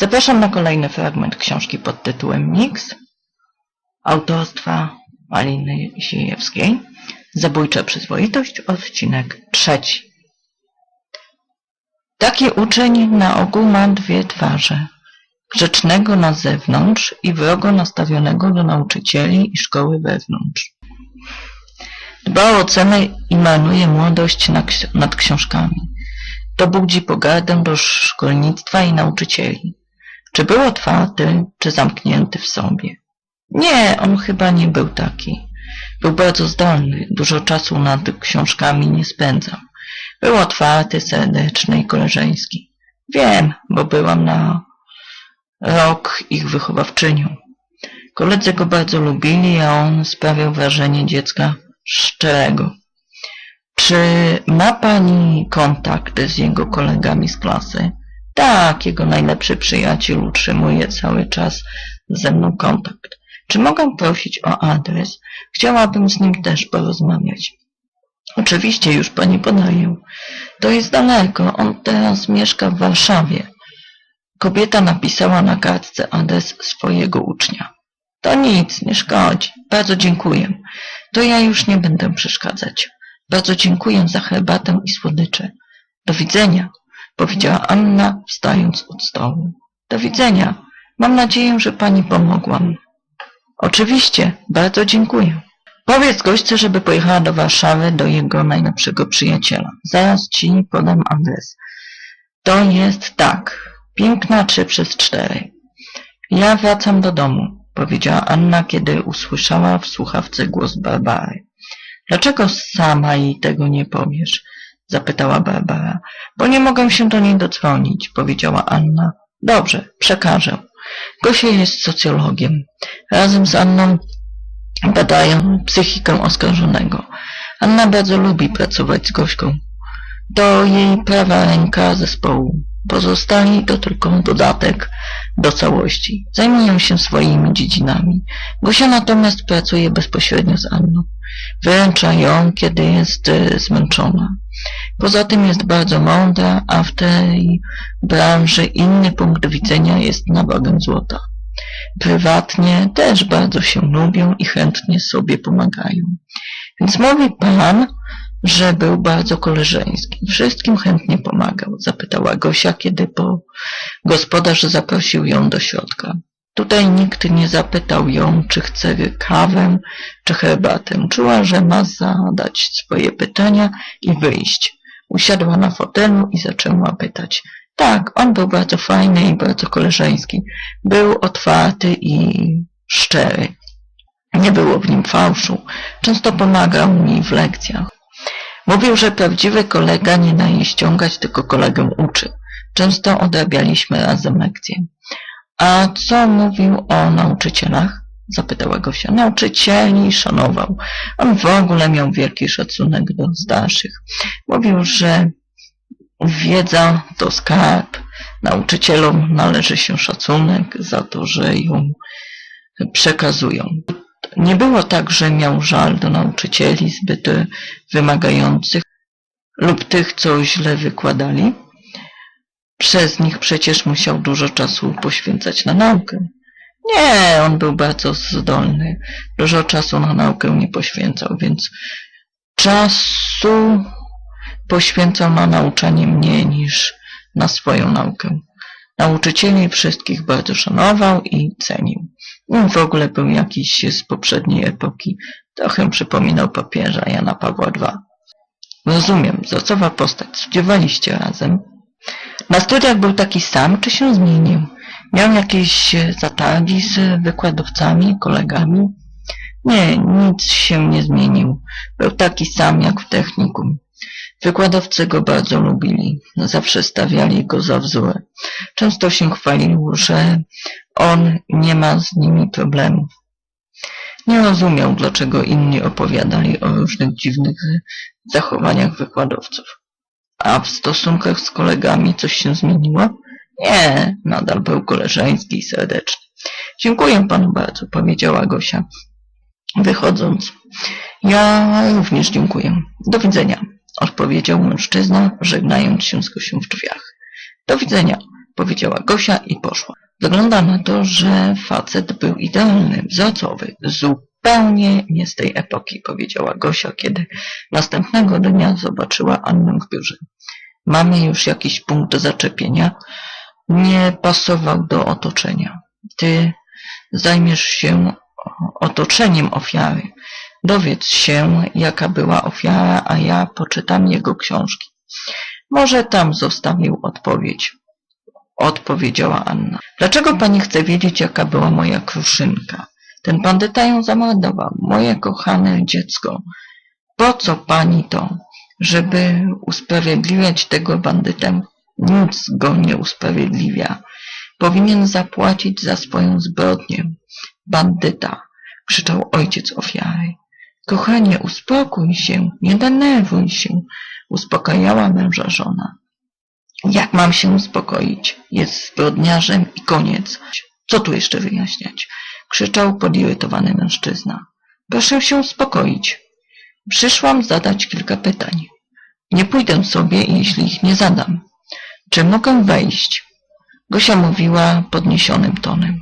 Zapraszam na kolejny fragment książki pod tytułem Mix autorstwa Aliny Siejewskiej. Zabójcza przyzwoitość, odcinek trzeci. Taki uczeń na ogół ma dwie twarze. Grzecznego na zewnątrz i wrogo nastawionego do nauczycieli i szkoły wewnątrz. Dba o cenę i marnuje młodość nad książkami. To budzi pogardę do szkolnictwa i nauczycieli. Czy był otwarty, czy zamknięty w sobie? Nie, on chyba nie był taki. Był bardzo zdolny, dużo czasu nad książkami nie spędzał. Był otwarty, serdeczny i koleżeński. Wiem, bo byłam na rok ich wychowawczynią. Koledzy go bardzo lubili, a on sprawiał wrażenie dziecka szczerego. Czy ma pani kontakt z jego kolegami z klasy? Tak, jego najlepszy przyjaciel utrzymuje cały czas ze mną kontakt. Czy mogę prosić o adres? Chciałabym z nim też porozmawiać. Oczywiście już pani podaję. To jest daleko. On teraz mieszka w Warszawie. Kobieta napisała na kartce adres swojego ucznia. To nic, nie szkodzi. Bardzo dziękuję. To ja już nie będę przeszkadzać. Bardzo dziękuję za herbatę i słodycze. Do widzenia, powiedziała Anna, wstając od stołu. Do widzenia. Mam nadzieję, że pani pomogłam. Oczywiście, bardzo dziękuję. Powiedz gośce, żeby pojechała do Warszawy do jego najlepszego przyjaciela. Zaraz ci podam adres. To jest tak. Piękna 3 przez 4. Ja wracam do domu, powiedziała Anna, kiedy usłyszała w słuchawce głos Barbary. Dlaczego sama jej tego nie powiesz? Zapytała Barbara. Bo nie mogę się do niej dodzwonić, powiedziała Anna. Dobrze, przekażę. Gosia jest socjologiem. Razem z Anną badają psychikę oskarżonego. Anna bardzo lubi pracować z Gośką. To jej prawa ręka zespołu. Pozostali to tylko dodatek do całości. Zajmują się swoimi dziedzinami. Gosia natomiast pracuje bezpośrednio z Anną. Wyręcza ją, kiedy jest e, zmęczona. Poza tym jest bardzo mądra, a w tej branży inny punkt widzenia jest na wagę złota. Prywatnie też bardzo się lubią i chętnie sobie pomagają. Więc mówi pan, że był bardzo koleżeński. Wszystkim chętnie pomagał, zapytała Gosia, kiedy po gospodarz zaprosił ją do środka. Tutaj nikt nie zapytał ją, czy chce kawę, czy herbatę. Czuła, że ma zadać swoje pytania i wyjść. Usiadła na fotelu i zaczęła pytać. Tak, on był bardzo fajny i bardzo koleżeński. Był otwarty i szczery. Nie było w nim fałszu. Często pomagał mi w lekcjach. Mówił, że prawdziwy kolega nie daje ściągać, tylko kolegę uczy. Często odrabialiśmy razem lekcje. A co mówił o nauczycielach? Zapytała Gosia. Nauczycieli szanował. On w ogóle miał wielki szacunek do starszych. Mówił, że wiedza to skarb. Nauczycielom należy się szacunek za to, że ją przekazują. Nie było tak, że miał żal do nauczycieli zbyt wymagających lub tych, co źle wykładali. Przez nich przecież musiał dużo czasu poświęcać na naukę. Nie, on był bardzo zdolny. Dużo czasu na naukę nie poświęcał, więc czasu poświęcał na nauczanie mniej niż na swoją naukę. Nauczycieli wszystkich bardzo szanował i cenił. On w ogóle był jakiś z poprzedniej epoki. Trochę przypominał papieża Jana Pawła II. Rozumiem, wzorcowa postać. Studiowaliście razem. Na studiach był taki sam, czy się zmienił? Miał jakieś zatargi z wykładowcami, kolegami? Nie, nic się nie zmienił. Był taki sam jak w technikum. Wykładowcy go bardzo lubili. Zawsze stawiali go za wzór. Często się chwalił, że on nie ma z nimi problemów. Nie rozumiał, dlaczego inni opowiadali o różnych dziwnych zachowaniach wykładowców. A w stosunkach z kolegami coś się zmieniło? Nie, nadal był koleżeński i serdeczny. Dziękuję panu bardzo, powiedziała Gosia, wychodząc. Ja również dziękuję. Do widzenia, odpowiedział mężczyzna, żegnając się z Gosią w drzwiach. Do widzenia, powiedziała Gosia i poszła. Wygląda na to, że facet był idealny, wzorcowy, zupełnie nie z tej epoki, powiedziała Gosia, kiedy następnego dnia zobaczyła Annę w biurze. Mamy już jakiś punkt zaczepienia. Nie pasował do otoczenia. Ty zajmiesz się otoczeniem ofiary. Dowiedz się, jaka była ofiara, a ja poczytam jego książki. Może tam zostawił odpowiedź. Odpowiedziała Anna. Dlaczego pani chce wiedzieć, jaka była moja kruszynka? Ten bandyta ją zamordował. Moje kochane dziecko. Po co pani to? Żeby usprawiedliwiać tego bandytę? Nic go nie usprawiedliwia. Powinien zapłacić za swoją zbrodnię. Bandyta, krzyczał ojciec ofiary. Kochanie, uspokój się, nie denerwuj się, uspokajała męża żona. Jak mam się uspokoić? Jest zbrodniarzem i koniec. Co tu jeszcze wyjaśniać? Krzyczał podirytowany mężczyzna. Proszę się uspokoić. Przyszłam zadać kilka pytań. Nie pójdę sobie, jeśli ich nie zadam. Czy mogę wejść? Gosia mówiła podniesionym tonem.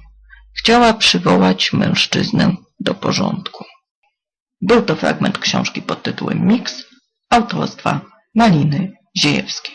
Chciała przywołać mężczyznę do porządku. Był to fragment książki pod tytułem Mix autorstwa Maliny Ziejewskiej.